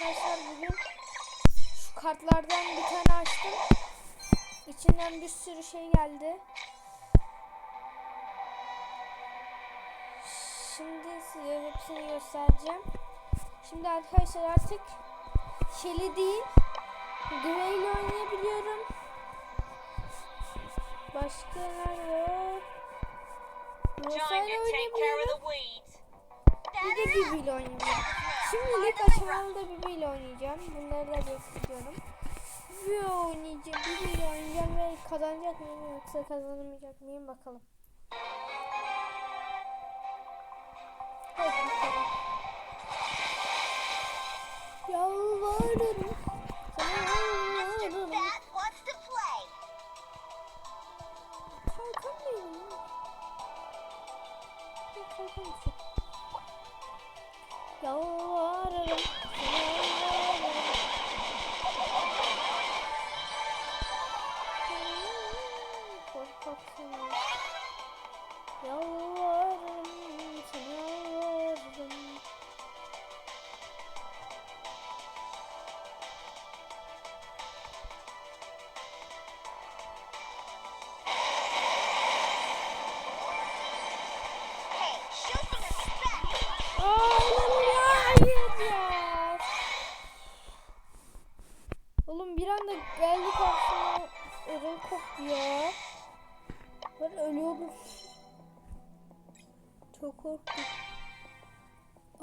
arkadaşlar bugün şu kartlardan bir tane açtım. İçinden bir sürü şey geldi. Şimdi size hepsini göstereceğim. Şimdi arkadaşlar artık Shelly değil Gray ile oynayabiliyorum. Başka nerede var? Rosa ile oynayabiliyorum. Bir de Bibi ile oynayacağım. Şimdilik aşamalı Bibi ile oynayacağım. Bunları da bekliyorum. Bibi oynayacağım. Bibi ile oynayacağım ve kazanacak mıyım yoksa kazanamayacak mıyım bakalım. Bakalım. Yalvarırım. Yalvarırım. Bir. Yalvarırım. Sana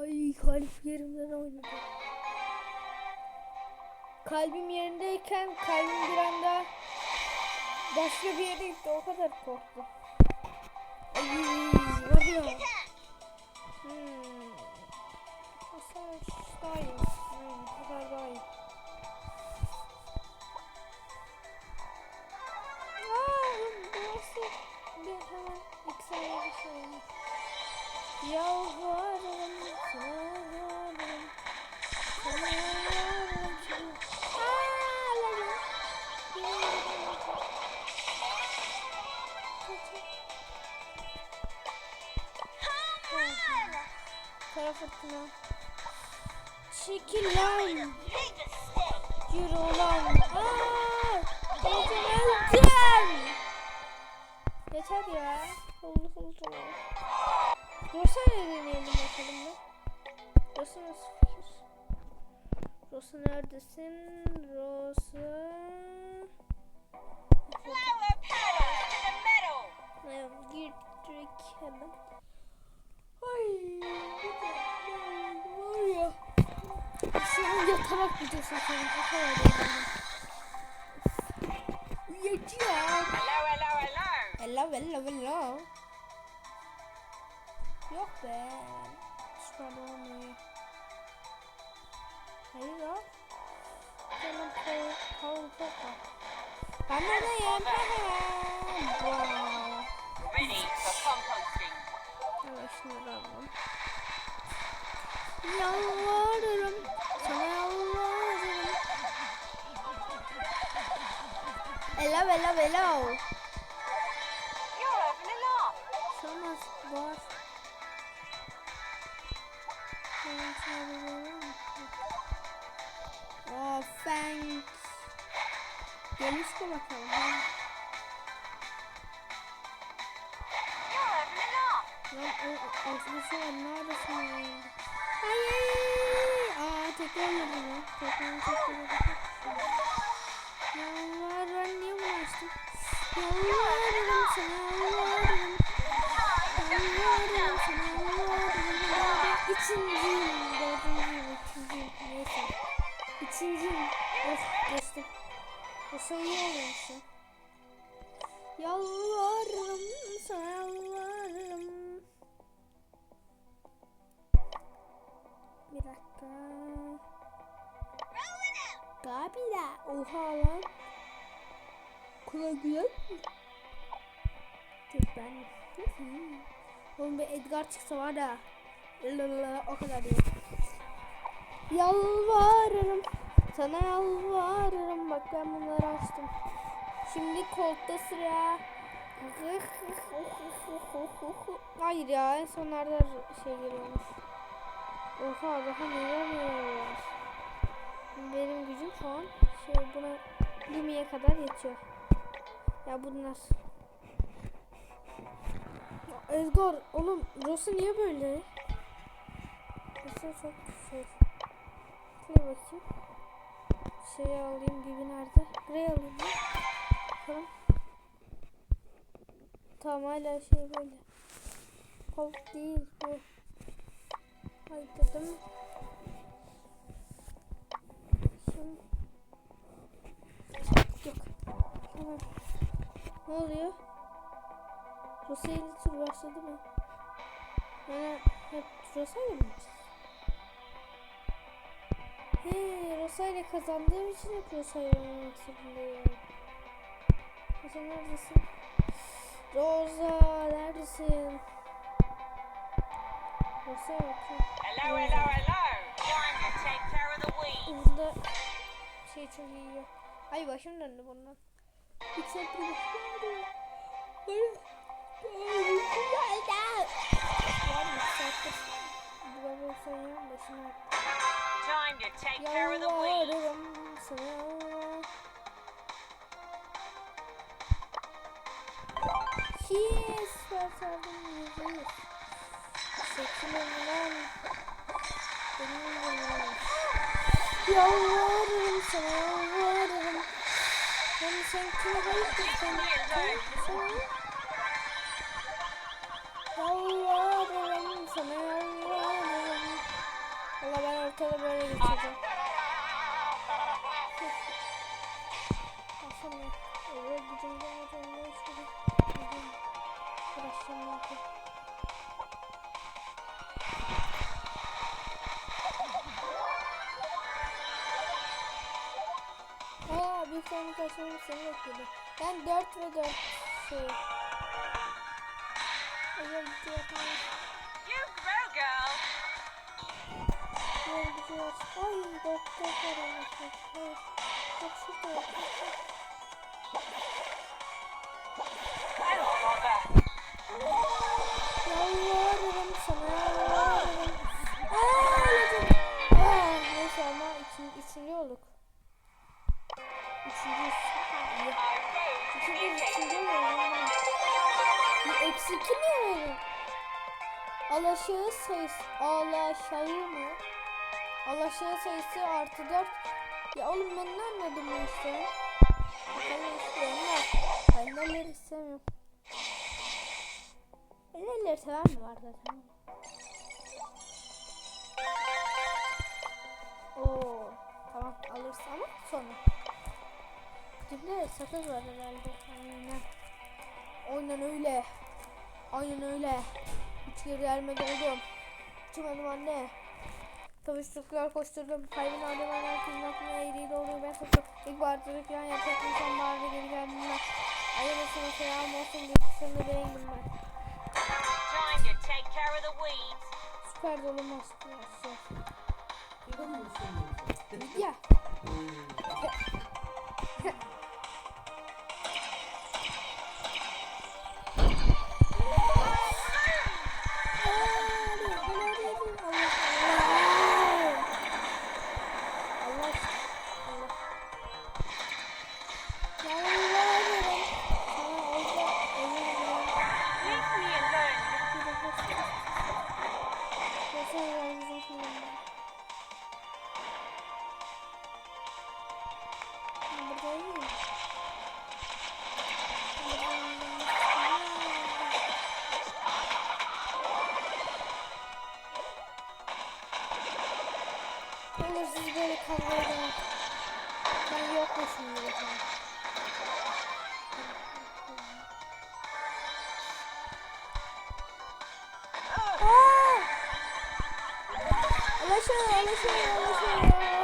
Ay kalp yerimden oynadı. Kalbim yerindeyken kalbim bir anda başka bir yere gitti. O kadar korktum. Ay var ya. Hmm. Aslında daha iyi. Hmm, bu kadar daha iyi. Bir hemen iki saniye bir yalvarırım. Kara fırtına. Çekil lan. Yürü ulan. Aaa! Öleceğim. Yeter ya. Oldu oldu. Rosa ne deneyelim bakalım mı? Rosa nasıl fikir? Rosa neredesin? Rosa. Flower petals to the meadow. Evet, girdik hemen. Yatarak videosu çekiyorum. O kadar yani. Uyuyacağım. Hello, hello, hello. Hello, hello, hello. Yok be. Şurada olmuyor. Hayır yok. Canım Paul, Paul Papa. Ben neredeyim? Wow. Ready for composting. Evet şunları alalım. Yalvarırım. Hello hello Ya. Yalvarırım sana yalvarırım. Bir dakika. Gabila. Oha lan. Kula güzel mi? Ben. Oğlum bir Edgar çıksa var ya. Lala, o kadar iyi. Yalvarırım. Sana yalvarırım. Bak ben bunları açtım. Şimdi koltta sıra. Hayır ya en sonlarda şey geliyormuş. Oha daha neler neler var. Benim gücüm şu an şey buna limiye kadar yetiyor. Ya bunlar. Özgor oğlum Rosa niye böyle? Rosa çok şey. Bakayım. Şeyi alayım gibi nerede? Buraya alayım. Bakalım. Tamam hala şey böyle. Kol değil bu. Hayır dedim. Ne oluyor? Rusya tur başladı mı? Yani hep Rusya ile mi? He, Rusya ile kazandığım için hep ile oynamak zorundayım. Rosa neredesin? Rosa neredesin? Rosa yok. Hello, hello, hello. Time to take care of the weeds. Bunda şey çok iyi. ya. Ay başım döndü bundan. Hiç saattir başım Böyle. Yani bir saattir. Bu sayıyorum başım ağrıyor. Time to take care of the weeds. Yalvarırım sana. Yes, ben sardım yüzü. Seçilim lan. Benim bunlar. Yalvarırım sana yalvarırım. Yani sen kime hayırdır sen? Sen Yalvarırım sana yalvarırım. Valla ben ortada böyle geçeceğim. İki mi oldu? Alaşağı sayısı. Alaşağı mı? Alaşağı sayısı artı dört. Ya oğlum ben ne anladım bu işte? Bakalım istiyorum da. Ben de elleri istemiyorum. Ben elleri seven mi var zaten? Oo, tamam alırız ama sonra. Dibinde sakız var herhalde. Aynen. Aynen öyle. Aynen öyle. Üç kere gelmedi oğlum. Uçamadım anne. Tavuştuklar koşturdum. Kaybın aldım ben herkesin aklına eğriyi doğruyu ben tuttum. İlk bardağı falan yapacak bir son bağırdı geri geldim ben. Ayırmasına selam olsun diye kısımda beğendim ben. Süper dolu maske. Ya. Yokmuşum gibi. Aa! Ulaşıyor,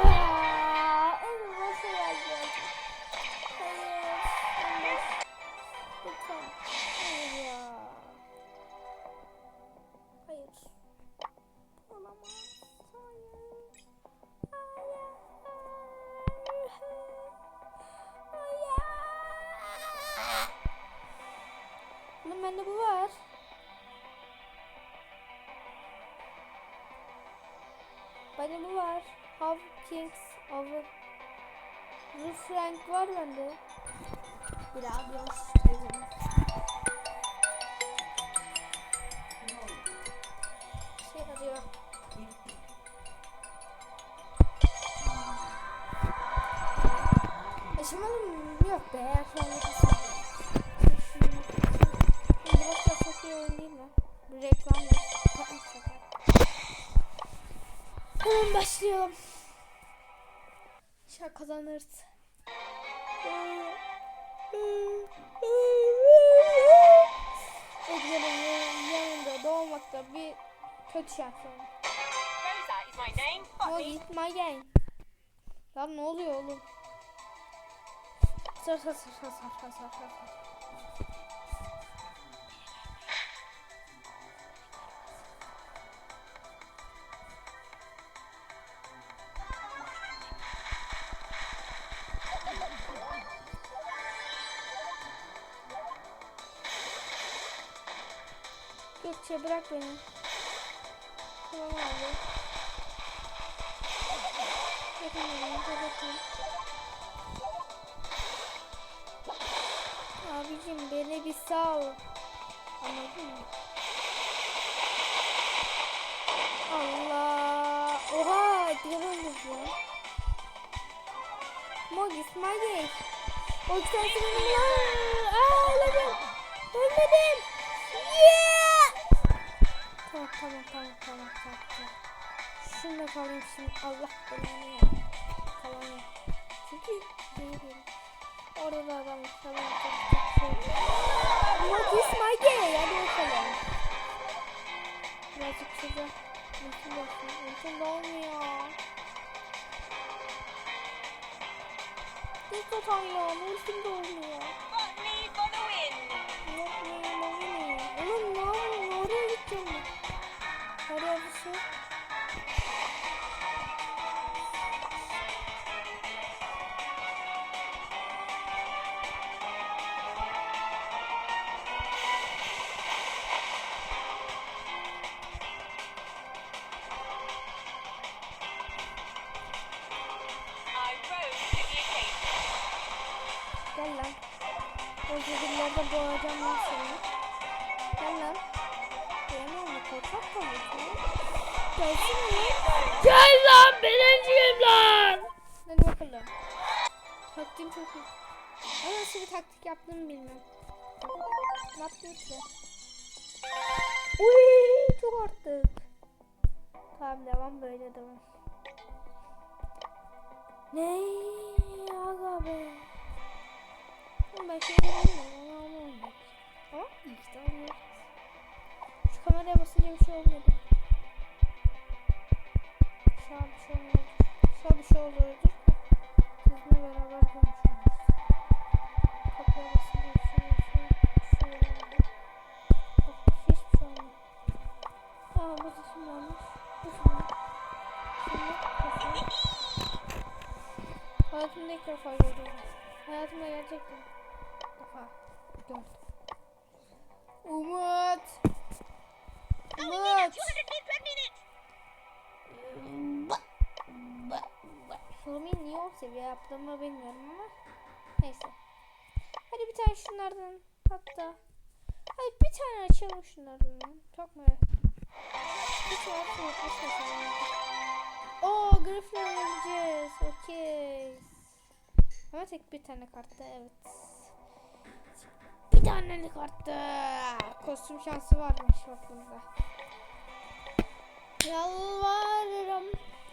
bende bu var. Bende bu var. Hawkins avı. Ruf Frank var bende. Biraz göstereyim. Şey arıyor. Yaşamalım yok be. Yaşamalım. Lan ne oluyor oğlum? Sar sar sar sar sar sar sar sar. Gökçe bırak beni. Tamam abi. Beni, bakın. Abicim beni bir sal. Anladın mı? Allah. Oha, diyoruz ya. Mogis, Magis. O yüzden sınırım ya. Aa, öledim. Ölmedim. Yeah. Tamam, tamam, tamam, tamam, tamam. tamam. Şunda kalayım şimdi. Allah belanı ya. Kalamam. Çünkü değilim. Orada da adam çok şey. What is my game? Hadi bakalım. Birazcık şurada. Ultim olsun. De olmuyor. Hiç tutamıyor. Ultim de olmuyor. Gel lan birinciyim lan. Hadi bakalım. Taktiğim çok iyi. Ama nasıl bir taktik yaptığımı bilmiyorum. Ne yaptım ki? Uy çok arttık. Tamam devam böyle devam. Ne? Aga be. Ben. Onu almayacak. Ama iyi ki de alıyoruz. Şu kameraya basınca bir şey olmuyordu. Şu an bir şey olmuyordu. Şu an bir şey oluyordu. Sizinle beraber konuşuyoruz. Kapıya basınca bir şey şey bir şey oluyordu. Bak hiçbir şey olmuyor. Aa bu şimdi olmuş. Bu şimdi. Şimdi şimdi. Hayatımda ilk defa görüyorum. Hayatımda gerçekten defa gördüm. Umut. Umut. Sulumin niye o seviye yaptığımı bilmiyorum ama neyse. Hadi bir tane şunlardan hatta. Hadi bir tane açalım şunlardan. Çok. Hiç yapmıyor. Hiç yapmıyor. Oo Griffin alacağız. Okey. Ama tek bir tane kartta evet. Bir tane kartta. Kostüm şansı varmış bak bunda. Yalvarırım.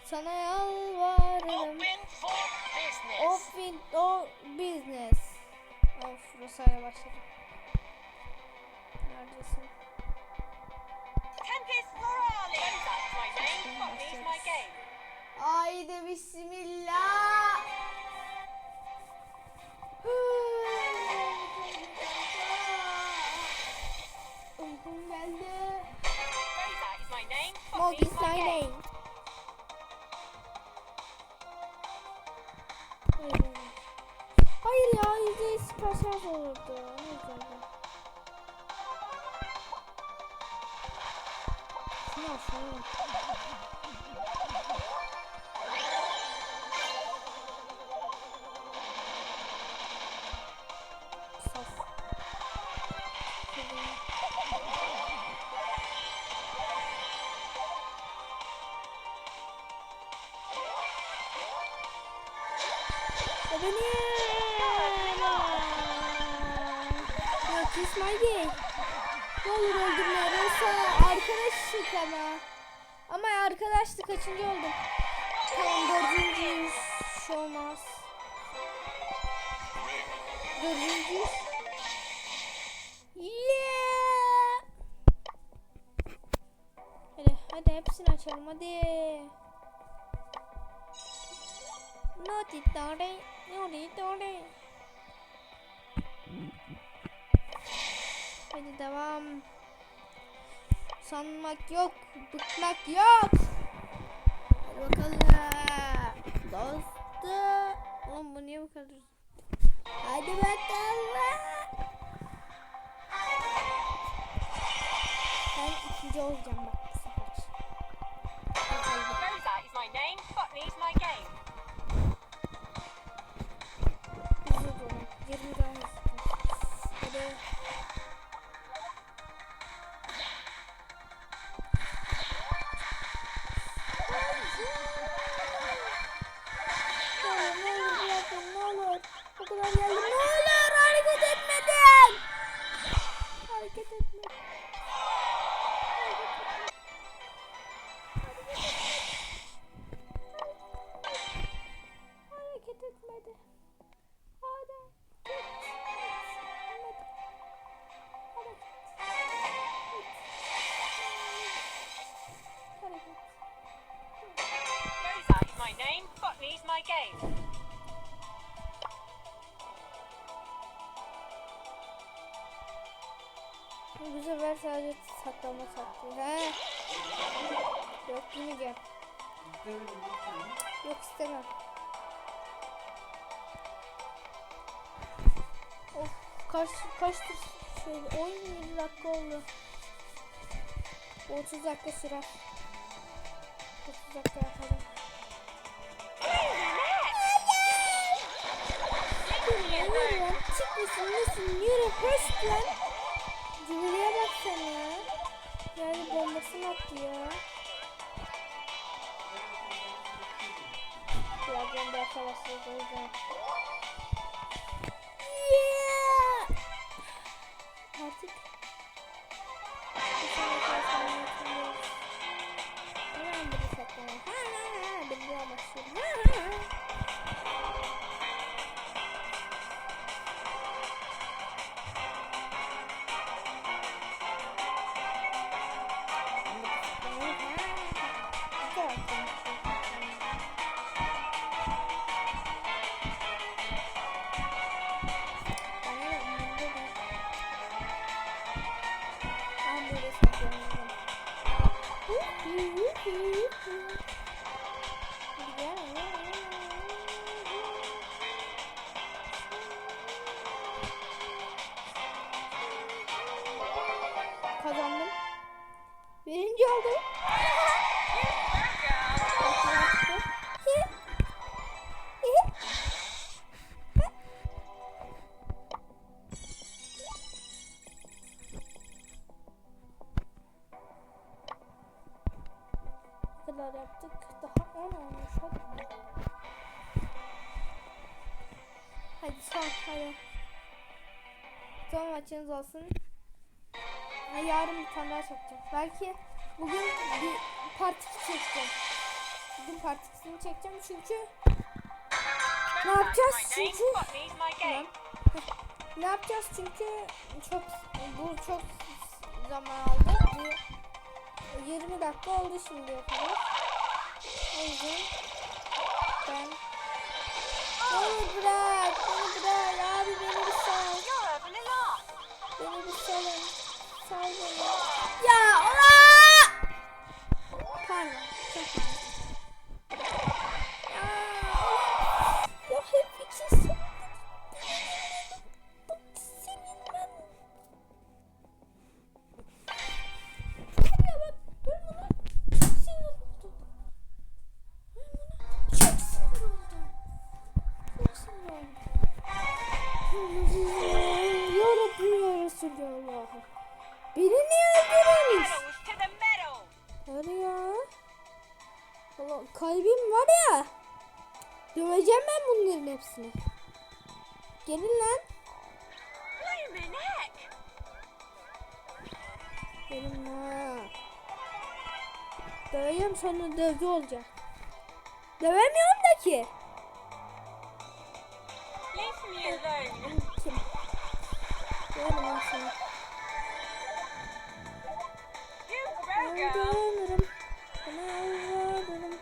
Sana yalvarırım. Open for business. Of in o business. Of Rosa'ya başladım. Neredesin? Tempest Morale. Rosa is my name. İs my game. Haydi bismillah. Benim. Yok İsmail. Ne olur öldürme. Yoksa arkadaşlık ama. Ama arkadaşlık kaçıncı oldum? Tamam dördüncüyüz. Şu olmaz. Dördüncüyüz. Yeah! Hadi hadi hepsini açalım hadi. Naughty Dore, Naughty Dore. Hadi devam. Sanmak yok, bıkmak yok. Hadi bakalım. Dostu. Oğlum bu niye bu kadar? Hadi bakalım. Ben ikinci olacağım bak botany's my game. Bu sefer sadece saklama saklıyor. He. Yok yemeyeceğim. Yok istemem. Of kaç kaçtır şöyle 17 dakika oldu. Bu 30 dakika sürer. 30 dakika yapalım. Çıkmasın nesin yürü hoş lan. Cumhuriyeye bak sen ya. Yani bombasını attı ya. Birazdan da arkadaşlar o yüzden. Maçınız olsun. Ha, yarın bir tane daha çekeceğim. Belki bugün bir part 2 çekeceğim. Bugün part 2'sini çekeceğim çünkü Ne yapacağız? Çünkü- ne yapacağız çünkü çok bu çok zaman aldı. Bir 20 dakika oldu şimdiye kadar. O yüzden ben Beni bırak, Ben bunların hepsini. Gelin lan. Gelin lan. Döveceğim sonra dövdü olacak. Dövemiyorum da ki. Leave me alone. Kim? Döverim lan seni. Girl. Öldürürüm. Sana alvarırım.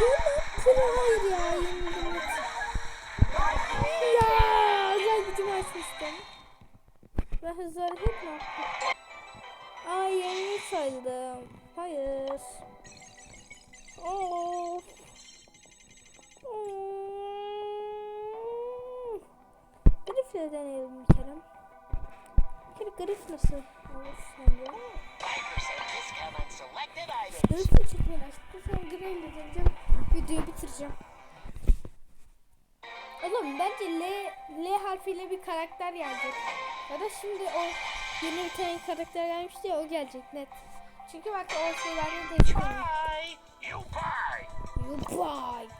Hayır ya. Yenildim. Ya. Özel gücümü açmıştım. Ve hızlı hareket mi yaptım? Aa yenilmiş sayıldım. Hayır. Of. Grifle deneyelim bir kere. Bir kere grif nasıl olur sence? 5% discount on selected items. Grifle çıkmaya başladı. Sonra grifle deneyeceğim. Videoyu bitireceğim. Oğlum bence L, L harfiyle bir karakter gelecek. Ya da şimdi o yeni bir tane karakter gelmişti ya o gelecek net. Çünkü bak o şeylerde değişiyor. Buy, you buy. You buy.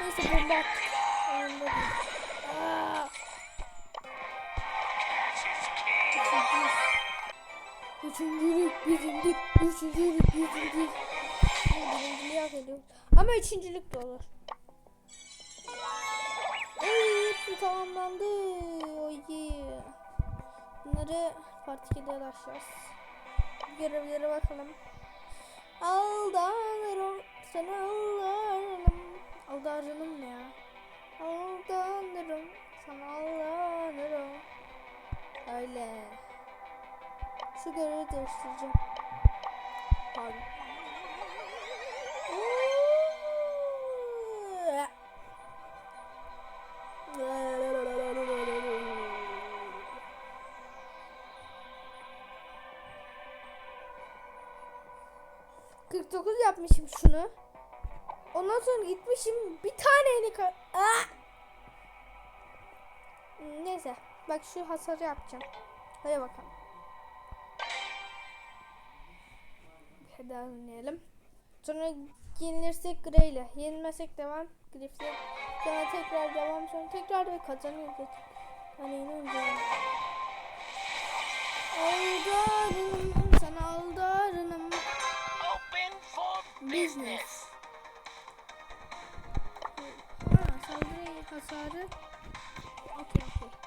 Neyse king. Üçüncülük bizimdir. Üçüncülük bizimdir. Birinciliği hak ediyoruz. Ama üçüncülük de olur. Ay hepsi tamamlandı. Oy. Bunları part 2'de ulaşacağız. Görevlere bakalım. Aldanırım. Sana. Aldanırım ne ya? Aldanırım. Sana aldanırım. Öyle. Şu görevi değiştireceğim. Pardon. Kırk dokuz yapmışım şunu. Ondan sonra gitmişim bir tane yeni kar... Aa! Neyse. Bak şu hasarı yapacağım. Hadi bakalım. Bir daha. Sonra yenilirsek Grey ile. Yenilmezsek devam. Griff'le. Sonra tekrar devam. Sonra tekrar ve kazanıyoruz. Hani inanıyorum. Aldarım. Sana aldarım. Open for business. Hasarı. Okey okey.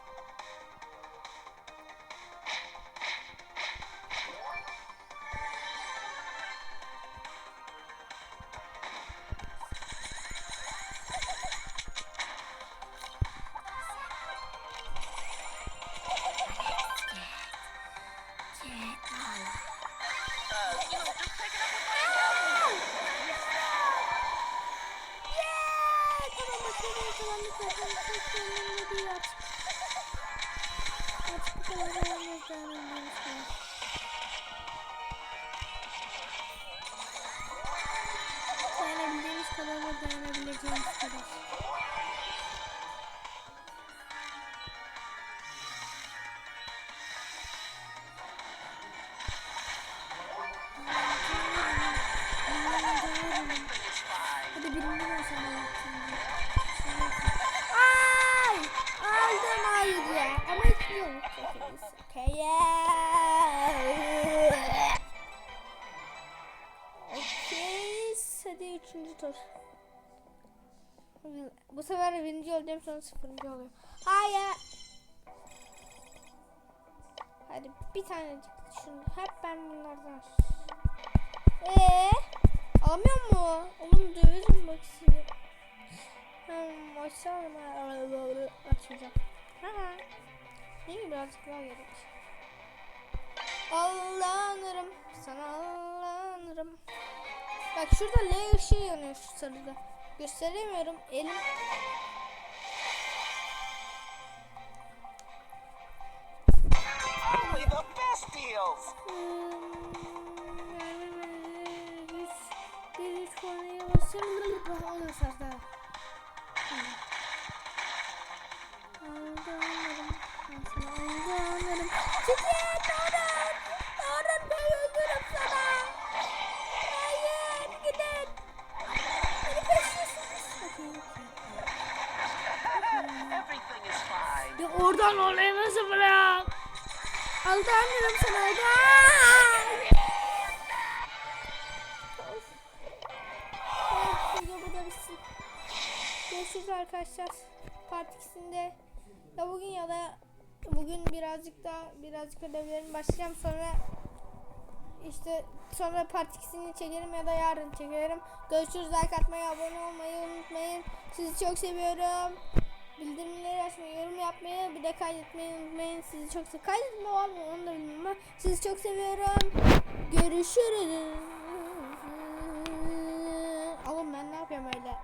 Tamam başarılı kazandık zaten. Çok sevindim değil artık. Artık bu kadar dayanamaz dayanamaz. Dayanabildiğimiz kadar da dayanabileceğimiz kadar. Olacağım sonra sıfırıncı oluyor. Hayır. Hadi bir tane şunu. Hep ben bunlardan. Eee? Alamıyor mu? Oğlum döverim bak sizi. Hmm, açsana. Açacağım. Ha. İyi birazcık daha gerek. Allah'ınırım. Sana Allah'ınırım. Bak şurada L ışığı yanıyor şu sarıda. Gösteremiyorum. Elim oradan oraya nasıl bırak? Aldanırım sana. Görüşürüz arkadaşlar. Part 2'sinde ya bugün ya da bugün birazcık daha birazcık ödevlerimi başlayacağım sonra işte sonra part 2'sini çekerim ya da yarın çekerim. Görüşürüz. Like atmayı, abone olmayı unutmayın. Sizi çok seviyorum. Bildirimleri açmayı, yorum yapmayı, bir de kaydetmeyi unutmayın. Sizi çok seviyorum. Kaydetme var mı onu da bilmiyorum ama sizi çok seviyorum. Görüşürüz. Oğlum ben ne yapıyorum öyle?